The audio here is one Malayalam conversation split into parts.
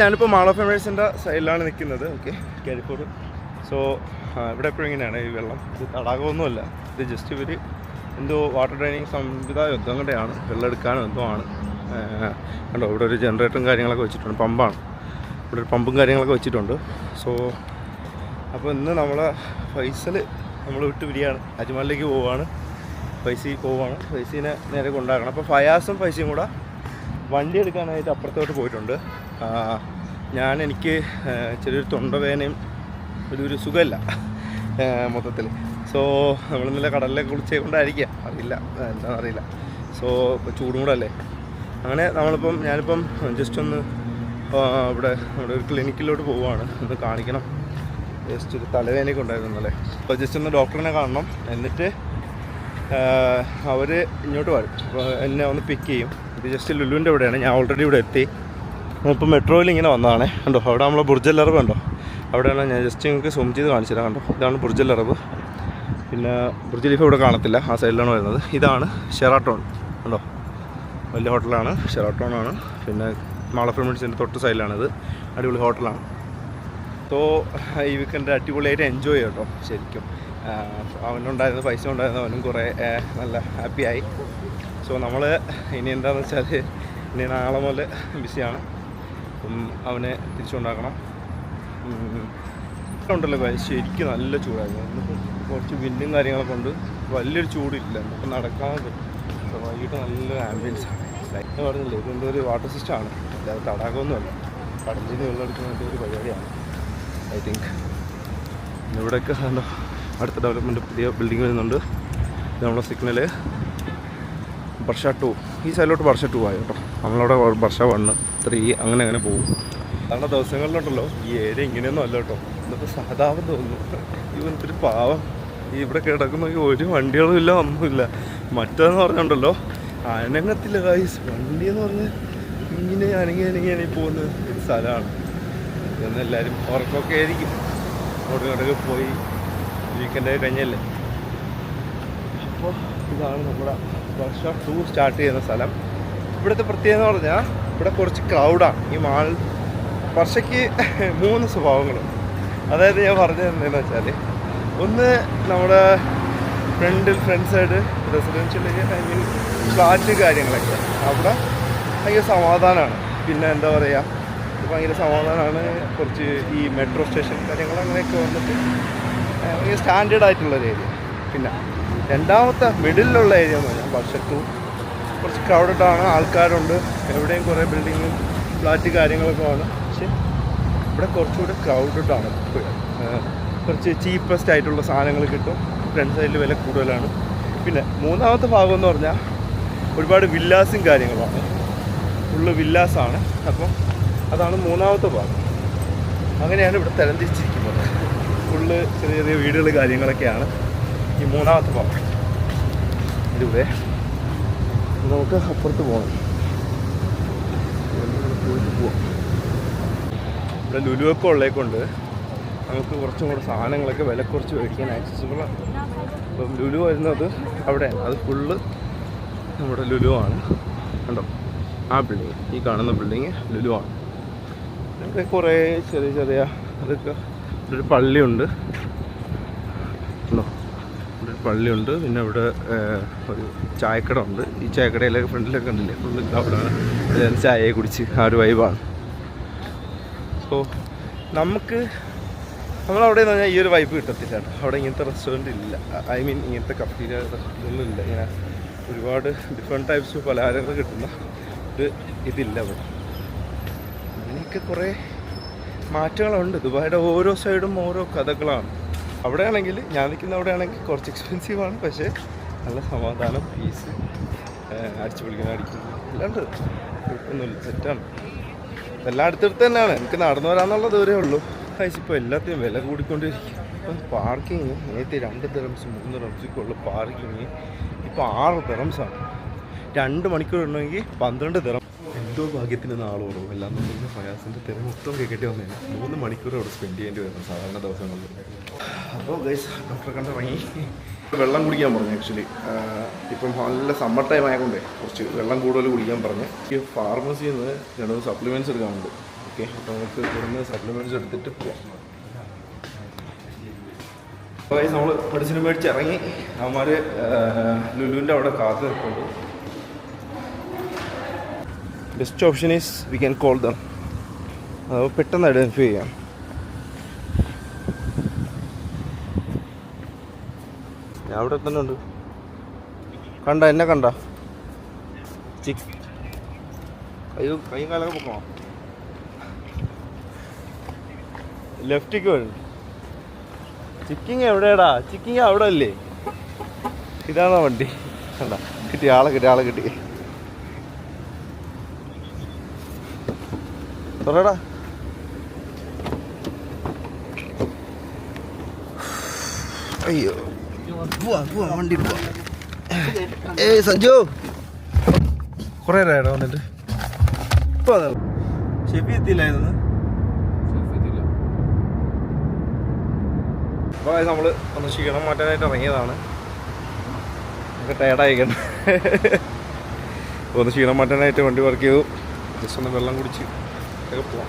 ഞാനിപ്പോൾ മാൾ ഓഫ് എമേഴ്സിന്റെ സൈഡിലാണ് നിൽക്കുന്നത് ഓക്കെ കരിപ്പൂർ സോ ഇവിടെ എപ്പോഴും ഇങ്ങനെയാണ് ഈ വെള്ളം. ഇത് തടാകമൊന്നുമല്ല. ഇത് ജസ്റ്റ് ഇവർ എന്തോ വാട്ടർ ഡ്രെയിനിങ് സംവിധാനം എന്തോ അങ്ങനെയാണ് വെള്ളം എടുക്കാനും എന്തോ ആണ്. കണ്ടോ? ഇവിടെ ഒരു ജനറേറ്ററും കാര്യങ്ങളൊക്കെ വെച്ചിട്ടുണ്ട്. പമ്പാണ്. ഇവിടെ ഒരു പമ്പും കാര്യങ്ങളൊക്കെ വെച്ചിട്ടുണ്ട്. സോ അപ്പോൾ ഇന്ന് നമ്മളെ ഫൈസൽ നമ്മൾ വിട്ട് പിരിയാണ്. അജ്മാലിലേക്ക് പോവുകയാണ് ഫൈസി പോവുകയാണ് ഫൈസീനെ നേരെ കൊണ്ടാക്കണം. അപ്പോൾ ഫയാസും ഫൈസിയും കൂടെ വണ്ടി എടുക്കാനായിട്ട് അപ്പുറത്തോട്ട് പോയിട്ടുണ്ട്. ഞാൻ എനിക്ക് ചെറിയൊരു തൊണ്ടവേനയും ഒരു സുഖമല്ല മൊത്തത്തിൽ. സോ നമ്മൾ ഇന്നലെ കടലിലേക്ക് കുളിച്ചേ കൊണ്ടായിരിക്കുക അറിയില്ല എന്താണെന്ന് അറിയില്ല. സോ ഇപ്പോൾ ചൂടും കൂടെ അല്ലേ അങ്ങനെ നമ്മളിപ്പം ഞാനിപ്പം ജസ്റ്റ് ഒന്ന് ഇവിടെ നമ്മുടെ ഒരു ക്ലിനിക്കിലോട്ട് പോവുകയാണ്. ഒന്ന് കാണിക്കണം. ജസ്റ്റ് ഒരു തലവേദനയൊക്കെ ഉണ്ടായിരുന്നു അല്ലേ അപ്പോൾ ജസ്റ്റ് ഒന്ന് ഡോക്ടറിനെ കാണണം. എന്നിട്ട് അവർ ഇങ്ങോട്ട് വരും. എന്നെ ഒന്ന് പിക്ക് ചെയ്യും. ഇത് ജസ്റ്റ് ലുലുവിന്റെ ഇവിടെയാണ്. ഞാൻ ഓൾറെഡി ഇവിടെ എത്തി. ഇപ്പോൾ മെട്രോയിൽ ഇങ്ങനെ വന്നതാണ്. കണ്ടോ? അവിടെ നമ്മളെ ബുർജൽ അറബ് കണ്ടോ? അവിടെയാണ് ഞാൻ ജസ്റ്റ് നിങ്ങൾക്ക് സൂം ചെയ്ത് കാണിച്ചു തരാം. കണ്ടോ? ഇതാണ് ബുർജൽ അറബ് പിന്നെ ബുർജ് ലീഫ് ഇവിടെ കാണത്തില്ല. ആ സൈഡിലാണ് വരുന്നത്. ഇതാണ് ഷെറാട്ടോൺ. കണ്ടോ? വലിയ ഹോട്ടലാണ്. ഷെറാട്ടോൺ ആണ് പിന്നെ മാളഫ്രമിൻസിന്റെ തൊട്ട് സൈഡിലാണിത്. അടിപൊളി ഹോട്ടലാണ്. സോ ഈ വീക്കെൻഡ് അടിപൊളിയായിട്ട് എൻജോയ് ചെയ്യാം കേട്ടോ. ശരിക്കും. അവനുണ്ടായിരുന്ന പൈസ ഉണ്ടായിരുന്ന അവനും കുറേ നല്ല ഹാപ്പിയായി. സോ നമ്മൾ ഇനി എന്താണെന്ന് വെച്ചാൽ ഇനി നാളെ മുതൽ ബിസിയാണ്. അവനെ തിരിച്ചുണ്ടാക്കണം. ഉണ്ടല്ലോ ശരിക്കും നല്ല ചൂടായിരുന്നു. കുറച്ച് വിൻഡും കാര്യങ്ങളൊക്കെ ഉണ്ട്. വലിയൊരു ചൂടില്ല. നമുക്ക് നടക്കാൻ പറ്റും. വൈകിട്ട് നല്ലൊരു ആംബിയൻസ് ആണ്. ലൈറ്റ് പറഞ്ഞില്ലേ ഇതുകൊണ്ട് ഒരു വാട്ടർ സിസ്റ്റം ആണ്. അല്ലാതെ തടാകമൊന്നുമല്ല. കടലിൽ നിന്ന് വെള്ളം എടുക്കുന്ന ഒരു പരിപാടിയാണ് ഐ തിങ്ക് ഇവിടെയൊക്കെ കണ്ടോ? അടുത്ത ഡെവലപ്മെന്റ് പുതിയ ബിൽഡിംഗ് വരുന്നുണ്ട്. ഇത് നമ്മുടെ സിഗ്നൽ. ബർഷ ടു ഈ സൈഡിലോട്ട് ബർഷ ടു ആയി കേട്ടോ. നമ്മളവിടെ ബർഷ വണ്ണ് ത്രീ അങ്ങനെ അങ്ങനെ പോകും. സാധാരണ ദിവസങ്ങളിലുണ്ടല്ലോ ഈ ഏരിയ ഇങ്ങനെയൊന്നും അല്ല കേട്ടോ. ഇന്നത്തെ സഹതാപം തോന്നുന്നു. ഇവനത്തൊരു പാവം. ഈ ഇവിടെ കിടക്കുന്ന ഒരു വണ്ടികളും ഇല്ല ഒന്നുമില്ല. മറ്റേന്ന് പറഞ്ഞുണ്ടല്ലോ. അനങ്ങത്തില്ല കായ്സ് വണ്ടി എന്ന് പറഞ്ഞ് ഇങ്ങനെ അനങ്ങി അനങ്ങി അനങ്ങി പോകുന്ന സ്ഥലമാണ്. ഇന്ന് എല്ലാവരും ഉറക്കമൊക്കെ ആയിരിക്കും. അങ്ങോട്ടും ഇങ്ങോട്ടൊക്കെ പോയി വീക്കെൻഡ് കഴിഞ്ഞല്ലേ? അപ്പോൾ ഇതാണ് നമ്മുടെ വർക്ക്ഷോപ്പ് ടു സ്റ്റാർട്ട് ചെയ്യുന്ന സ്ഥലം. ഇവിടുത്തെ പ്രത്യേകത എന്ന് പറഞ്ഞാൽ ഇവിടെ കുറച്ച് ക്രൗഡാണ് ഈ മാൾ വർഷയ്ക്ക് മൂന്ന് സ്വഭാവങ്ങളുണ്ട്. അതായത് ഞാൻ പറഞ്ഞു എന്താണെന്ന് വെച്ചാൽ ഒന്ന് നമ്മുടെ ഫ്രണ്ടിൽ front side residential area I mean flat കാര്യങ്ങളൊക്കെ. അവിടെ ഭയങ്കര സമാധാനമാണ് പിന്നെ എന്താ പറയുക ഭയങ്കര സമാധാനമാണ് കുറച്ച് ഈ മെട്രോ സ്റ്റേഷൻ കാര്യങ്ങൾ അങ്ങനെയൊക്കെ വന്നിട്ട് സ്റ്റാൻഡേർഡ് ആയിട്ടുള്ളൊരു ഏരിയ പിന്നെ രണ്ടാമത്തെ മിഡിലുള്ള ഏരിയ എന്ന് പറഞ്ഞാൽ വർഷത്തു കുറച്ച് ക്രൗഡഡ് ആണ് ആൾക്കാരുണ്ട്. എവിടെയും കുറേ ബിൽഡിങ്ങും ഫ്ലാറ്റ് കാര്യങ്ങളൊക്കെ ആണ്. പക്ഷെ ഇവിടെ കുറച്ചുകൂടെ ആണ്. കുറച്ച് ചീപ്പസ്റ്റ് ആയിട്ടുള്ള സാധനങ്ങൾ കിട്ടും. ഫ്രണ്ട് സൈഡിൽ വില കൂടുതലാണ്. പിന്നെ മൂന്നാമത്തെ ഭാഗം എന്ന് പറഞ്ഞാൽ ഒരുപാട് വില്ലാസും കാര്യങ്ങളുമാണ്. ഫുള്ള് വില്ലാസാണ് അപ്പം അതാണ് മൂന്നാമത്തെ ഭാഗം. അങ്ങനെയാണ് ഇവിടെ തരംതിരിച്ചിരിക്കുന്നത് ഫുള്ള് ചെറിയ ചെറിയ വീടുകൾ കാര്യങ്ങളൊക്കെയാണ്. ഈ മൂന്നാമത്തെ ഭാഗം ഇതിവിടെ. നമുക്ക് അപ്പുറത്ത് പോകണം പോയിട്ട് പോവാം. ഇവിടെ ലുലുവൊക്കെ ഉള്ളേക്കൊണ്ട് നമുക്ക് കുറച്ചും കൂടെ സാധനങ്ങളൊക്കെ വില കുറച്ച് മേടിക്കാൻ ആക്സസിബിളാണ് അപ്പം ലുലു വരുന്നത് അവിടെ. അത് ഫുള്ള് നമ്മുടെ ലുലു ആണ് കണ്ടോ? ആ ബിൽഡിങ് ഈ കാണുന്ന ബിൽഡിങ് ലുലു ആണ് കുറേ ചെറിയ ചെറിയ അതൊക്കെ ഒരു പള്ളിയുണ്ട്. ഉണ്ടോ? ഇവിടെ പള്ളിയുണ്ട്. പിന്നെ ഇവിടെ ഒരു ചായക്കട ഉണ്ട് ഈ ചായക്കടയിലൊക്കെ ഫ്രണ്ടിലൊക്കെ ഉണ്ടല്ലേ ഫുള്ള് അവിടെയാണ് ചായയെ കുടിച്ച് ആ ഒരു വൈബാണ്. സോ നമുക്ക് നമ്മളവിടെ എന്ന് പറഞ്ഞാൽ ഈ ഒരു വൈബ് കിട്ടത്തില്ല അവിടെ ഇങ്ങനത്തെ റെസ്റ്റോറന്റ് ഇല്ല. ഐ മീൻ ഇങ്ങനത്തെ കഫീരിയ റെസ്റ്റോറന്റൊന്നും ഇല്ല. ഇങ്ങനെ ഒരുപാട് ഡിഫറെന്റ് ടൈപ്സ് പലഹാരങ്ങൾ കിട്ടുന്ന ഒരു ഇതില്ല അവിടെ. അങ്ങനെയൊക്കെ കുറേ മാറ്റങ്ങളുണ്ട്. ദുബായുടെ ഓരോ സൈഡും ഓരോ കഥകളാണ്. അവിടെയാണെങ്കിൽ ഞാൻ നിൽക്കുന്ന അവിടെയാണെങ്കിൽ കുറച്ച് എക്സ്പെൻസീവാണ് പക്ഷേ നല്ല സമാധാനം പീസ് അടിച്ചു പൊളിക്കുന്ന അടിക്കുന്നു. അല്ലാണ്ട് കുഴപ്പമൊന്നുമില്ല. സെറ്റാണ്. എല്ലാം അടുത്തടുത്ത് തന്നെയാണ്. എനിക്ക് നടന്നു വരാന്നുള്ള ദൂരേ ഉള്ളൂ. പൈസ ഇപ്പോൾ എല്ലാത്തിനും വില കൂടിക്കൊണ്ടിരിക്കും ഇപ്പം പാർക്കിങ് നേരത്തെ രണ്ട് തെറംസ് മൂന്ന് ദിറംസൊക്കെ ഉള്ളു പാർക്കിങ് ഇപ്പോൾ ആറ് തെറംസാണ് രണ്ട് മണിക്കൂർ ഉണ്ടെങ്കിൽ പന്ത്രണ്ട് ദിറം എന്തോ ഭാഗ്യത്തിന് എല്ലാം തന്നെ ഫയാസിന്റെ തിര മൊത്തം കേൾക്കേണ്ടി വന്നേ. മൂന്ന് മണിക്കൂർ അവിടെ സ്പെൻഡ് ചെയ്യേണ്ടി വരുന്നു സാധാരണ ദിവസങ്ങളിൽ. അപ്പോൾ ഗൈസ് ഡോക്ടറെ കണ്ടിറങ്ങി വെള്ളം കുടിക്കാൻ പറഞ്ഞു ആക്ച്വലി ഇപ്പം നല്ല സമ്മർ ടൈം ആയതുകൊണ്ട് കുറച്ച് വെള്ളം കൂടുതൽ കുടിക്കാൻ പറഞ്ഞു. ഈ ഫാർമസിയിൽ നിന്ന് രണ്ട് സപ്ലിമെന്റ്സ് എടുക്കാനുണ്ട്. ഓക്കെ അപ്പോൾ നമുക്ക് ഇവിടുന്ന് സപ്ലിമെന്റ്സ് എടുത്തിട്ട് പോവാം. അപ്പോൾ നമ്മൾ മെഡിസിൻ മേടിച്ച് ഇറങ്ങി അവന്മാർ ലുലുവിന്റെ അവിടെ കാത്തു നിൽക്കുന്നുണ്ട് best option is we can call them അത് പെട്ടെന്ന് ഐഡന്റിഫൈ ചെയ്യാം. ഞാൻ അവിടെ തന്നെ ഉണ്ട്. കണ്ട എന്നെ കണ്ട. ചിക്ക് അയ്യോ കൈയും കാലൊക്കെ പൊക്കണോ? ലെഫ്റ്റിക്ക് വരും ചിക്കിങ് എവിടെയാടാ? ചിക്കിങ് അവിടെ അല്ലേ? ഇതാണോ വണ്ടി? കണ്ട കിട്ടി ആളെ കിട്ടി ആളെ കിട്ടി. പറയടാ അയ്യോ. പോവാ പോവാ വണ്ടി പോവാ. ഏയ് സഞ്ജു. കുറേ നേരം വന്നിട്ട്? ഷെഫി എത്തിയില്ലായിരുന്നു. അപ്പോൾ നമ്മൾ ഒന്ന് ക്ഷീണം മാറ്റാനായിട്ട് ഇറങ്ങിയതാണ്. നമുക്ക് ടയർഡായിക്കണ്ട ഒന്ന് ക്ഷീണം മാറ്റാനായിട്ട് വണ്ടി വർക്ക് ചെയ്തു. ജസ്റ്റ് ഒന്ന് വെള്ളം കുടിച്ച്. പോവാം.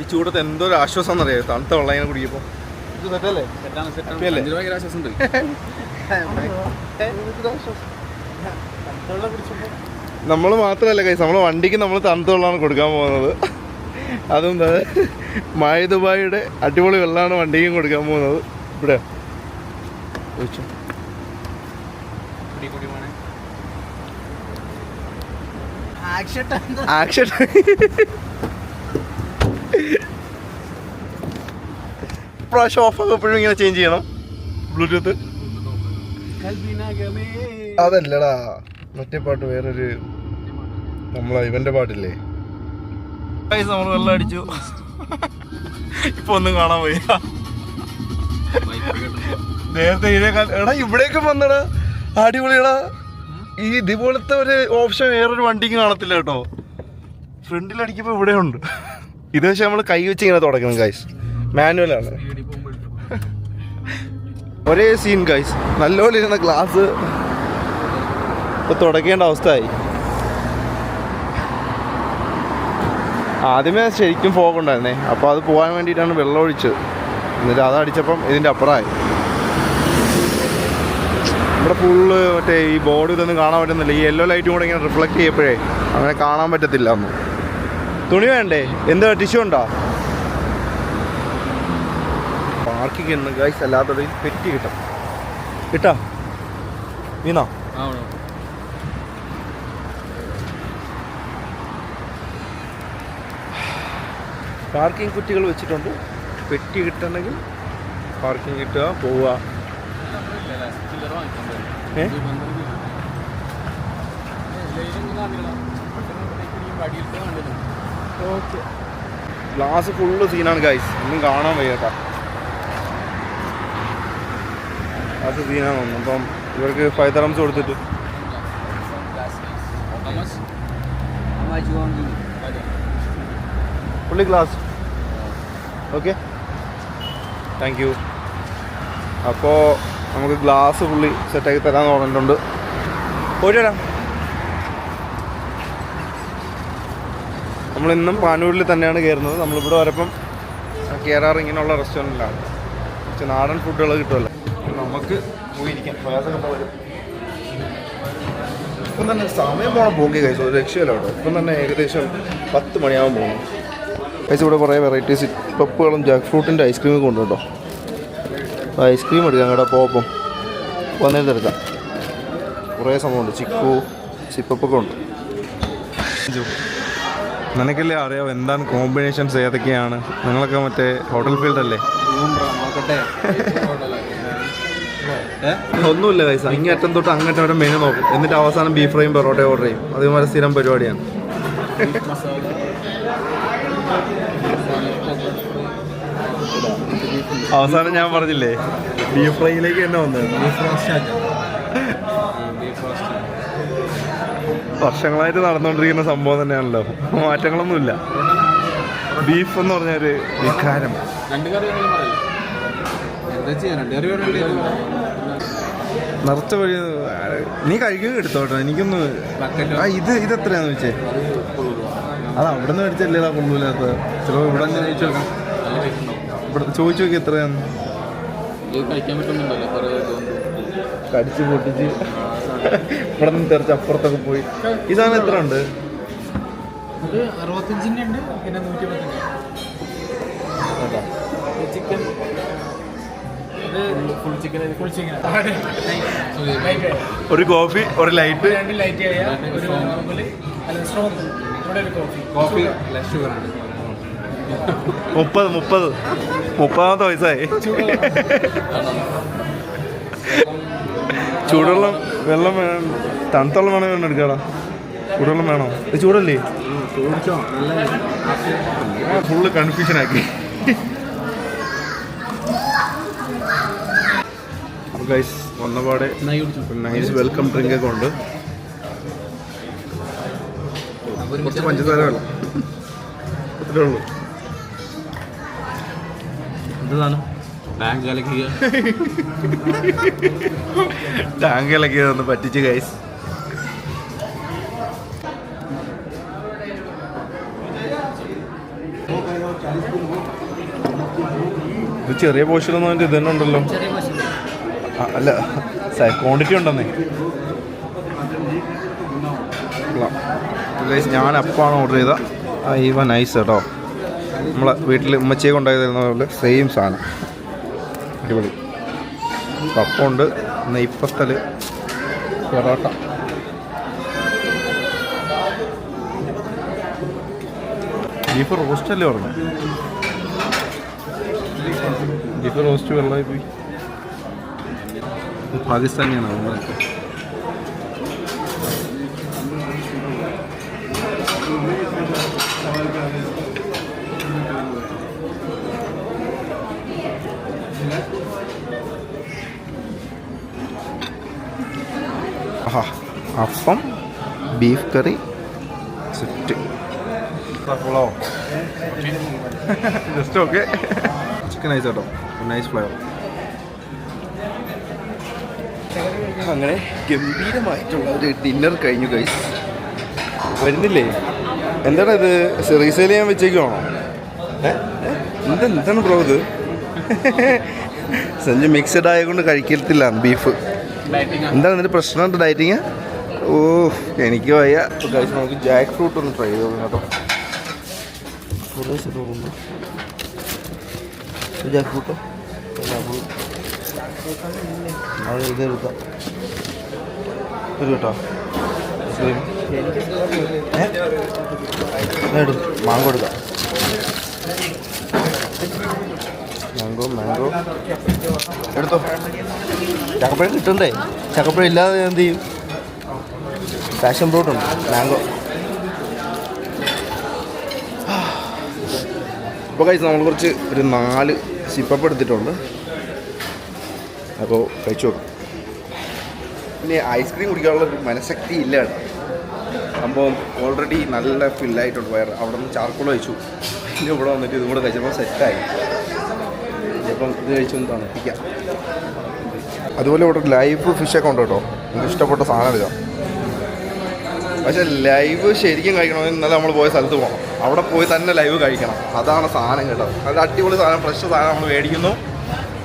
ഈ ചൂടത്ത് എന്തോ ഒരു ആശ്വാസം എന്നറിയാം തണുത്ത വെള്ളം ഇങ്ങനെ കുടിക്കുമ്പോൾ നമ്മൾ മാത്രല്ല കൈ നമ്മൾ നമ്മൾ മാത്രമല്ല കൈസ് നമ്മൾ വണ്ടിക്ക് നമ്മൾ തണുത്ത വെള്ളമാണ് കൊടുക്കാൻ പോകുന്നത്. അതും മായ ദുബായിയുടെ അടിപൊളി വെള്ളമാണ് വണ്ടിക്കും കൊടുക്കാൻ പോകുന്നത്. ഇവിടെ. ഒഴിച്ചോ. ആക്ഷൻ പ്രാവശ്യം ഓഫ് എപ്പോഴും ഇങ്ങനെ ചേഞ്ച് ചെയ്യണം. ബ്ലൂടൂത്ത് അതല്ലടാ മറ്റേ പാട്ട് വേറൊരു നമ്മളെ ഇവന്റെ പാട്ടില്ലേ? നമ്മൾ വെള്ളം അടിച്ചു. ഇപ്പൊ ഒന്നും കാണാൻ പോയി നേരത്തെ ഇതിനേക്കാൾ എടാ ഇവിടേക്കും വന്നടാ. അടിപൊളിയടാ. ഈ ഇതുപോലത്തെ ഒരു ഓപ്ഷൻ വേറൊരു വണ്ടിക്ക് കാണത്തില്ല കേട്ടോ. ഫ്രണ്ടിൽ അടിക്കുമ്പോ ഇവിടെ ഉണ്ട് ഇത് പക്ഷേ നമ്മൾ കൈ വെച്ച് ഇങ്ങനെ തുടക്കണം ഗൈസ് മാനുവലാണ് ഒരേ സീൻ ഗൈസ് നല്ലപോലെ ഇരുന്ന ഗ്ലാസ് ഇപ്പൊ തുടക്കേണ്ട അവസ്ഥയായി. ആദ്യമേ ശരിക്കും ഫോഗ് ഉണ്ടായിരുന്നേ. അപ്പോൾ അത് പോകാൻ വേണ്ടിയിട്ടാണ് വെള്ളം ഒഴിച്ചത്. എന്നിട്ട് അത് അടിച്ചപ്പം ഇതിന്റെ അപ്പുറമായി. ഇവിടെ ഫുള്ള് മറ്റേ ഈ ബോർഡ് ഇതൊന്നും കാണാൻ പറ്റുന്നില്ല. ഈ യെല്ലോ ലൈറ്റും കൂടെ ഇങ്ങനെ റിഫ്ലക്ട് ചെയ്യപ്പോഴേ അങ്ങനെ കാണാൻ പറ്റത്തില്ല ഒന്നും തുണി വേണ്ടേ? എന്താ ടിഷ്യൂ ഉണ്ടോ? പാർക്കിംഗ് ഉണ്ട് ഗൈസ് അല്ലാത്തത് പെറ്റി കിട്ടും. കിട്ടാ? വീണോ? പാർക്കിംഗ് കുറ്റികൾ വെച്ചിട്ടുണ്ട്. പെറ്റി കിട്ടണമെങ്കിൽ പാർക്കിംഗ് കിട്ടുക പോവുക. ഏ? ഓക്കെ. ഗ്ലാസ് ഫുള്ള് സീനാണ് ഗൈസ് ഒന്നും കാണാൻ വയ്യ ഗ്ലാസ് സീനാണ് ഒന്നും അപ്പം ഇവർക്ക് ഫൈവ് തറംസ് കൊടുത്തിട്ട്. Fully glass okay thank you അപ്പോൾ നമുക്ക് ഗ്ലാസ് ഫുള്ളി സെറ്റാക്കി തരാൻ പറഞ്ഞിട്ടുണ്ട്. പോയിട്ട് വരാം നമ്മളിന്നും പാനൂരിൽ തന്നെയാണ് കയറുന്നത്. നമ്മളിവിടെ വരപ്പം കയറാറ് ഇങ്ങനെയുള്ള റെസ്റ്റോറന്റിലാണ് കുറച്ച് നാടൻ ഫുഡുകൾ കിട്ടുമല്ലോ നമുക്ക് പോയിരിക്കാം. പ്രയാസമൊക്കെ ഇപ്പം തന്നെ സമയം പോകണം പോക്കി കഴിച്ചു ഒരു രക്ഷയില്ല അവിടെ ഇപ്പം തന്നെ ഏകദേശം പത്ത് മണിയാവും പോകുന്നു. കഴിച്ചു ഇവിടെ കുറേ വെറൈറ്റീസ് പപ്പുകളും ജാക്ക് ഫ്രൂട്ടിന്റെ ഐസ്ക്രീമൊക്കെ കൊണ്ടുണ്ടോ ഐസ്ക്രീം എടുക്കാം കേട്ടോ പോപ്പം വന്നിട്ട് എടുക്കാം. കുറേ സംഭവമുണ്ട്. ചിക്കു സിപ്പപ്പൊക്കെ ഉണ്ട്. നിനക്കല്ലേ അറിയാം എന്താണ് കോമ്പിനേഷൻസ് ഏതൊക്കെയാണ്? നിങ്ങളൊക്കെ മറ്റേ ഹോട്ടൽ ഫീൽഡ് അല്ലേ? ഒന്നുമില്ല പൈസ ഇങ്ങനെ അറ്റം തൊട്ട് അങ്ങോട്ട് അവിടെ മെനു നോക്കും. എന്നിട്ട് അവസാനം ബീഫ് ഫ്രൈയും പൊറോട്ടയും ഓർഡർ ചെയ്യും. അതുപോലെ സ്ഥിരം പരിപാടിയാണ്. അവസാനം ഞാൻ പറഞ്ഞില്ലേ ബീഫ് ഫ്രൈയിലേക്ക് തന്നെ വന്നത് വർഷങ്ങളായിട്ട് നടന്നുകൊണ്ടിരിക്കുന്ന സംഭവം തന്നെയാണല്ലോ. മാറ്റങ്ങളൊന്നുമില്ല. ബീഫ് എന്ന് പറഞ്ഞ ഒരു വികാരം. നിറച്ച വഴി നീ കഴിക്കുക എടുത്തോട്ടോ എനിക്കൊന്ന് ആ ഇത് ഇത് എത്രയാന്ന് വെച്ചേ അത് അവിടെ നിന്ന് മേടിച്ചല്ലേ കൊള്ളൂലാത്ത ചിലപ്പോൾ ഇവിടെ നിന്ന് ചോദിച്ചു നോക്കാം ഇവിടെ ചോദിച്ചു നോക്കി എത്രയാന്ന്. ഇത് കഴിക്കാൻ പറ്റുന്നുണ്ടല്ലോ കുറേ ഇതുകൊണ്ട്. കടിച്ച് പൊട്ടിച്ച്. ഇവിടെ നിന്ന് തെറിച്ച് അപ്പുറത്തൊക്കെ പോയി. ഈ സാധനം എത്ര ഉണ്ട്? ചിക്കൻ ഒരു കോഫി ഒരു ലൈറ്റ് രണ്ട് light coffee coffee less sugar ഉണ്ട് മുപ്പത് മുപ്പത്. മുപ്പതാമത്തെ വയസ്സായി. ചൂടുവെള്ളം വെള്ളം വേണം. തണുത്തുള്ള വേണം വേണം എടുക്കാടാ. ചൂടുവെള്ളം വേണോ? ഇത് ചൂടല്ലേ? ഫുള്ള് കൺഫ്യൂഷൻ ആക്കി. ഗൈസ് വന്നപാടെ നൈസ് വെൽക്കം ഡ്രിങ്ക് ഒക്കെ ഉണ്ട്. കുറച്ച് പഞ്ചസാര വേണം. ഇത്രേ ഉള്ളൂ. എന്താണ് ബാങ്ക് കലക്കുക ടാങ്ക് കലക്കിയതൊന്ന് പറ്റിച്ച് ഗൈസ് ഇത് ചെറിയ പോർഷനൊന്നും അതിന്റെ ഇത് തന്നെ ഉണ്ടല്ലോ. അല്ല ക്വാണ്ടിറ്റി ഉണ്ടെന്നേ. ഗൈസ് ഞാൻ അപ്പാണ് ഓർഡർ ചെയ്ത. ഇവ നൈസ് കേട്ടോ. നമ്മളെ വീട്ടിൽ ഉമ്മച്ചിയെ കൊണ്ടായി തരുന്ന പോലെ സെയിം സാധനം. അടിപൊളി. പപ്പുണ്ട്. നെയ്പ്പത്തൽ പൊറോട്ട. ബീഫ് റോസ്റ്റ് അല്ലേ പറഞ്ഞു? ബീഫ് റോസ്റ്റ് വെള്ളമായി പോയി. പാകിസ്ഥാനിയാണ് Thank ആഹാ appam beef curry set just okay chicken nice കേട്ടോ നൈസ് ഫ്ലേവർ അങ്ങനെ ഗംഭീരമായിട്ടുള്ള ഒരു ഡിന്നർ കഴിഞ്ഞു കൈസ് വരുന്നില്ലേ? എന്താണ് ഇത് റീസെയിൽ ചെയ്യാൻ വെച്ചേക്കുവാണോ? എന്താ എന്താണ് ബ്രോ ഇത്? സഞ്ജു മിക്സഡ് ആയതുകൊണ്ട് കഴിക്കത്തില്ല ബീഫ് എന്താണ് ഇതിന്റെ പ്രശ്നമുണ്ട് ഡയറ്റിങ് ഓ എനിക്ക് വയ്യ. നമുക്ക് ജാക്ക് ഫ്രൂട്ട് ഒന്ന് ട്രൈ ചെയ്ത് കേട്ടോ ജാക്ക് ഫ്രൂട്ടോ അത് ഇത് എടുക്കാം. ഇത് കേട്ടോ? ഐസ്ക്രീം മാങ്കോ എടുക്കാം. മാങ്കോ മാങ്കോ എടുത്തോ? ചക്കപ്പഴം കിട്ടണ്ടേ ചക്കപ്പഴം ഇല്ലാതെ ഞാൻ എന്ത് ചെയ്യും? പാഷൻ ഫ്രൂട്ട് ഉണ്ട്. മാംഗോ അപ്പോൾ കഴിച്ച് നമ്മൾ കുറച്ച് ഒരു നാല് സിപ്പപ്പ് എടുത്തിട്ടുണ്ട്. അപ്പോൾ കഴിച്ചു നോക്കാം. പിന്നെ ഐസ്ക്രീം കുടിക്കാനുള്ള ഒരു മനഃശക്തി ഇല്ല അപ്പോൾ സംഭവം ഓൾറെഡി നല്ല ഫില്ലായിട്ടുണ്ട് വയറ്. അവിടെ നിന്ന് ചാർക്കോൾ കഴിച്ചു പിന്നെ ഇവിടെ വന്നിട്ട് ഇതും കൂടെ കഴിച്ചപ്പോൾ സെറ്റായി ഇപ്പം ഇത് കഴിച്ചൊന്ന് തണുപ്പിക്കാം. അതുപോലെ ഇവിടെ ലൈവ് ഫിഷൊക്കെ ഉണ്ട് കേട്ടോ. നിങ്ങൾക്ക് ഇഷ്ടപ്പെട്ട സാധനം എടുക്കാം പക്ഷെ ലൈവ് ശരിക്കും കഴിക്കണമെങ്കിൽ ഇന്നലെ നമ്മൾ പോയ സ്ഥലത്ത് പോകണം. അവിടെ പോയി തന്നെ ലൈവ് കഴിക്കണം. അതാണ് സാധനം കേട്ടോ. അത് അടിപൊളി സാധനം ഫ്രഷ് സാധനം നമ്മൾ മേടിക്കുന്നു.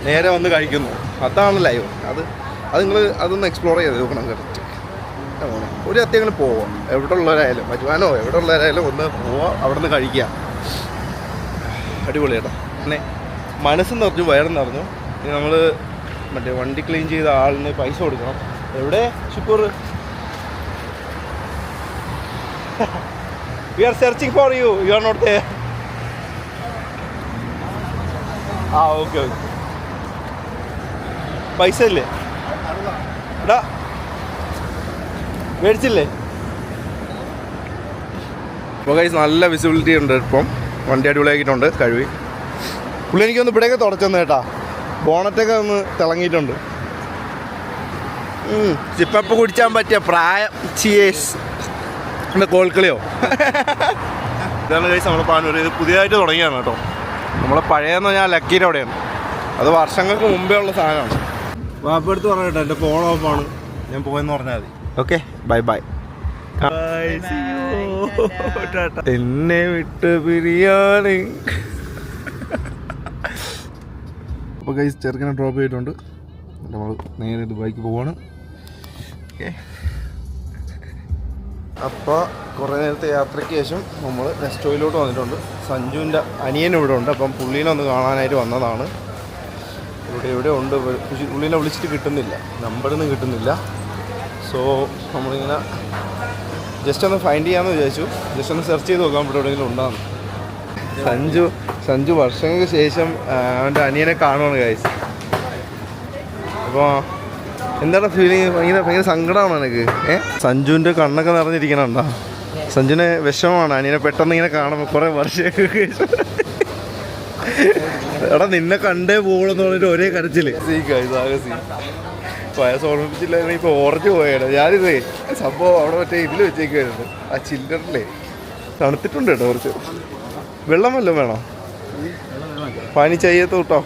നേരെ വന്ന് കഴിക്കുന്നു. അതാണ് ലൈവ് അത് അത് നിങ്ങൾ അതൊന്ന് എക്സ്പ്ലോർ ചെയ്ത് നോക്കണം കറക്റ്റ് ഒരു അത്യാവശ്യം പോവാം. എവിടെ ഉള്ളവരായാലും മജുവാനോ എവിടെ ഉള്ളവരായാലും ഒന്ന് പോവാം അവിടെ നിന്ന് കഴിക്കുക. അടിപൊളി കേട്ടോ. പിന്നെ മനസ്സ് നിറഞ്ഞു വയറും നിറഞ്ഞു. നമ്മൾ മറ്റേ വണ്ടി ക്ലീൻ ചെയ്ത ആളിന് പൈസ കൊടുക്കണം. എവിടെ? Shukkoor we are searching for you you are not there ആ ഓക്കെ ഓക്കെ പൈസ ഇല്ലേ? എടാ മേടിച്ചില്ലേ? ഇപ്പോൾ കൈസ് നല്ല വിസിബിലിറ്റി ഉണ്ട് ഇപ്പം. വണ്ടി അടിപൊളിയാക്കിയിട്ടുണ്ട് കഴിവി പുള്ളി എനിക്കൊന്ന് ഇവിടെയൊക്കെ തുടച്ചെന്ന് കേട്ടാ. ബോണറ്റൊക്കെ ഒന്ന് തിളങ്ങിയിട്ടുണ്ട്. ചിപ്പപ്പ് കുടിച്ചാൻ പറ്റിയ പ്രായം. ചിയേഴ്സ് കോൽക്കളിയോ? ഇതാണ് കഴിച്ച് നമ്മൾ പാനൂർ ഇത് പുതിയതായിട്ട് തുടങ്ങിയാണ് കേട്ടോ. നമ്മളെ പഴയെന്ന് പറഞ്ഞാൽ ലക്കീന്റെ അവിടെയാണ്. അത് വർഷങ്ങൾക്ക് മുമ്പേ ഉള്ള സാധനമാണ്. വാപ്പടുത്ത് കേട്ടോ എന്റെ ഫോൺ ഓഫാണ് ഞാൻ പോയെന്ന് പറഞ്ഞാൽ മതി. ഓക്കെ ബൈ ബൈ എന്നെ വിട്ട് ബിരിയാണി. അപ്പോൾ കൈ ചെറുക്കനെ ഡ്രോപ്പ് ചെയ്തിട്ടുണ്ട്. നമ്മൾ നേരെ ദുബായിക്ക് പോവാണ്. ഓക്കെ അപ്പോൾ കുറേ നേരത്തെ യാത്രയ്ക്ക് ശേഷം നമ്മൾ നെസ്റ്റോയിലോട്ട് വന്നിട്ടുണ്ട്. സഞ്ജുവിന്റെ അനിയൻ ഇവിടെ ഉണ്ട്. അപ്പം പുള്ളീനെ ഒന്ന് കാണാനായിട്ട് വന്നതാണ്. ഇവിടെ ഇവിടെ ഉണ്ട്? പുള്ളീനെ വിളിച്ചിട്ട് കിട്ടുന്നില്ല. നമ്പറിൽ നിന്ന് കിട്ടുന്നില്ല. സോ നമ്മളിങ്ങനെ ജസ്റ്റ് ഒന്ന് ഫൈൻഡ് ചെയ്യാമെന്ന് വിചാരിച്ചു. ജസ്റ്റ് ഒന്ന് സെർച്ച് ചെയ്ത് നോക്കാം ഇവിടെ എവിടെയെങ്കിലും ഉണ്ടാകുന്നു സഞ്ജു സഞ്ജു വർഷങ്ങൾക്ക് ശേഷം അവന്റെ അനിയനെ കാണുവാണ് കാഴ്ച അപ്പോൾ എന്താണ് ഫീലിങ് ഭയങ്കര ഭയങ്കര സങ്കടമാണ് എനിക്ക് ഏ? സഞ്ജുവിന്റെ കണ്ണൊക്കെ നിറഞ്ഞിരിക്കണണ്ട? സഞ്ജുവിന് വിഷമമാണ്. അനിയനെ പെട്ടെന്ന് ഇങ്ങനെ കാണുമ്പോൾ കുറേ വർഷങ്ങൾക്ക് എടാ നിന്നെ കണ്ടേ പോകണമെന്ന് പറഞ്ഞിട്ട് ഒരേ കരച്ചിൽ. വയസ്സ് ഓർമ്മിപ്പിച്ചില്ലായിരുന്നു ഇപ്പൊ ഓറഞ്ച് പോയാണ് ഞാനിതേ സംഭവം അവിടെ മറ്റേ ഇതിൽ വെച്ചേക്കുവായിരുന്നു. ആ ചില്ലറിലേ. തണുത്തിട്ടുണ്ട് കേട്ടോ കുറച്ച്. വെള്ളം വല്ലതും വേണോ? പനി ചെയ്യത്ത് കേട്ടോ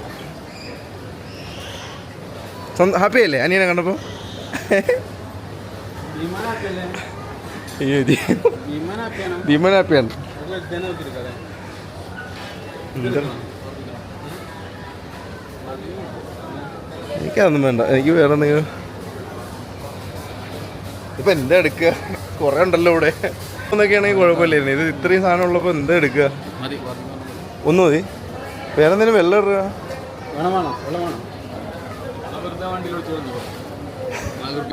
ഹാപ്പി അല്ലേ? അനിയനെ കണ്ടപ്പോ? ഭീമൻ ഹാപ്പിയാണ്. എനിക്കതൊന്നും വേണ്ട. എനിക്ക് വേറെ എന്തെങ്കിലും ഇപ്പൊ എന്താ എടുക്കുക? കൊറേ ഉണ്ടല്ലോ ഇവിടെ. ഒന്നൊക്കെയാണെങ്കിൽ കുഴപ്പമില്ലായിരുന്നു ഇത് ഇത്രയും സാധനം ഉള്ളപ്പോൾ എന്താ എടുക്കുക? ഒന്ന് മതി. വേറെ എന്തെങ്കിലും വെള്ളം ഇടുക വേണം വേണം വെള്ളം വേണം വെറുതെ വണ്ടിയിൽ വിളിച്ചു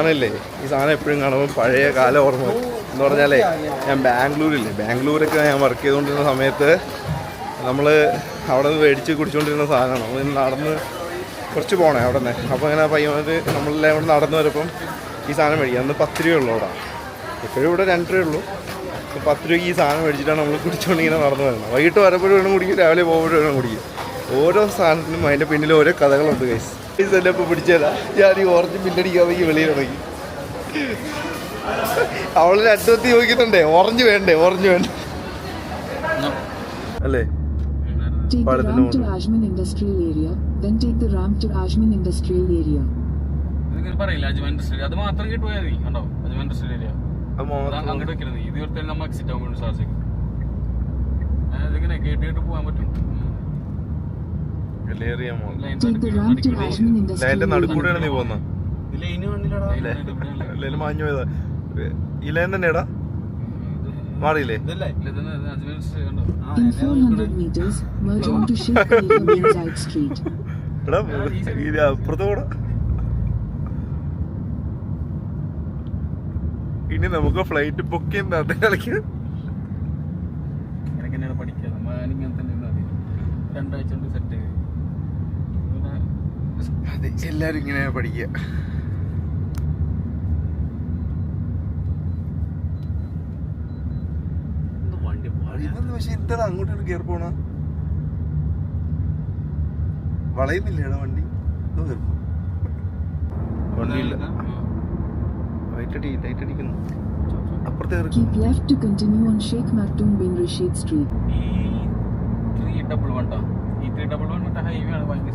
ആണല്ലേ? ഈ സാധനം എപ്പോഴും കാണുമ്പോൾ പഴയ കാല ഓർമ്മ എന്ന് പറഞ്ഞാലേ ഞാൻ ബാംഗ്ലൂരില്ലേ? ബാംഗ്ലൂരൊക്കെ ഞാൻ വർക്ക് ചെയ്തുകൊണ്ടിരുന്ന സമയത്ത് നമ്മൾ അവിടെ നിന്ന് മേടിച്ച് കുടിച്ചുകൊണ്ടിരുന്ന സാധനമാണ്. നമ്മൾ നടന്ന് കുറച്ച് പോകണേ അവിടെ നിന്ന് അപ്പോൾ ഇങ്ങനെ പയ്യന്മാർ നമ്മളെല്ലാം ഇവിടെ നടന്നു വരുമ്പം ഈ സാധനം മേടിക്കുക അന്ന് പത്ത് രൂപയുള്ളൂ അവിടെ. ഇപ്പോഴും ഇവിടെ രണ്ട് രൂപ ഉള്ളൂ. അപ്പോൾ പത്ത് രൂപയ്ക്ക് ഈ സാധനം മേടിച്ചിട്ടാണ് നമ്മൾ കുടിച്ചുകൊണ്ട് ഇങ്ങനെ നടന്നു വരുന്നത്. വൈകിട്ട് വരപ്പോഴും വേണം കുടിക്കും രാവിലെ പോകുമ്പോഴും വേണം കുടിക്കും ഓരോ സാധനത്തിനും അതിന്റെ പിന്നിൽ ഓരോ കഥകളുണ്ട് കൈസ് ഇത് തന്നെ ഇപ്പോൾ പിടിച്ചതാ ഞാൻ ഈ ഓറഞ്ച് പിന്നടിക്കാൻ വയ്യ വെളിയിൽ തുടങ്ങി അവൾ രണ്ടുപത്തി ചോദിക്കുന്നുണ്ടേ ഓറഞ്ച് വേണ്ടേ? ഓറഞ്ച് വേണ്ട? അല്ലേ? Take the പാലത്തിന് ramp to മുകളിൽ. Ajman Industrial Area, then take the ramp to Ajman Industrial Area. പറയില്ല അജ്മാൻ ഇൻഡസ്ട്രി അത് മാത്രം മതി കണ്ടോ? അജ്മാൻ ഇൻഡസ്ട്രിയൽ ഏരിയ അങ്ങോട്ട് വെക്കരുത് ഇത് ഇവിടുത്തെ നമ്മൾ എക്സിറ്റ് ആകുമ്പോൾ സാധിക്കും ഇതിങ്ങനെ കേട്ട് കേട്ട് പോകാൻ പറ്റും. ഗലേറിയ മോൾ അതിന്റെ നടുക്കൂടെയാണ് നീ. പോകുന്നത് ഇല്ലേലും മാഞ്ഞു പോയതാ. ഈ ലൈൻ തന്നെയാടാ മാറിയില്ലേ? അജ്മാൻ ഇൻഡസ്ട്രി കണ്ടോ? In 400 meters, merge onto Shiv Khalifa main side street. എടാ ഇത് അപ്പുറത്ത് കൂടെ ഇനി നമുക്ക് ഫ്ലൈറ്റ് ബുക്ക് ചെയ്യുന്ന അതേ കളിക്ക്. ഇങ്ങനെ തന്നെയാണ് പഠിക്കുക നമ്മൾ ഇങ്ങനെ തന്നെ ഇരുന്നാ മതി. രണ്ടാഴ്ച കൊണ്ട് സെറ്റ് അതെ എല്ലാരും ഇങ്ങനെ പഠിക്കുക ഇതെന്ത് പക്ഷെ എന്താ അങ്ങോട്ടാണ് കയറി പോണ? വളയുന്നില്ലേടാ വണ്ടി. വണ്ടിയില്ല. അപ്പുറത്തെ Keep left to continue on Sheikh Maktoum bin Rashid Street. ഈ ത്രീ ഡബിൾ വൺ ഈ ത്രീ ഡബിൾ വൺ ഹൈവേ ആണ് ഭയങ്കര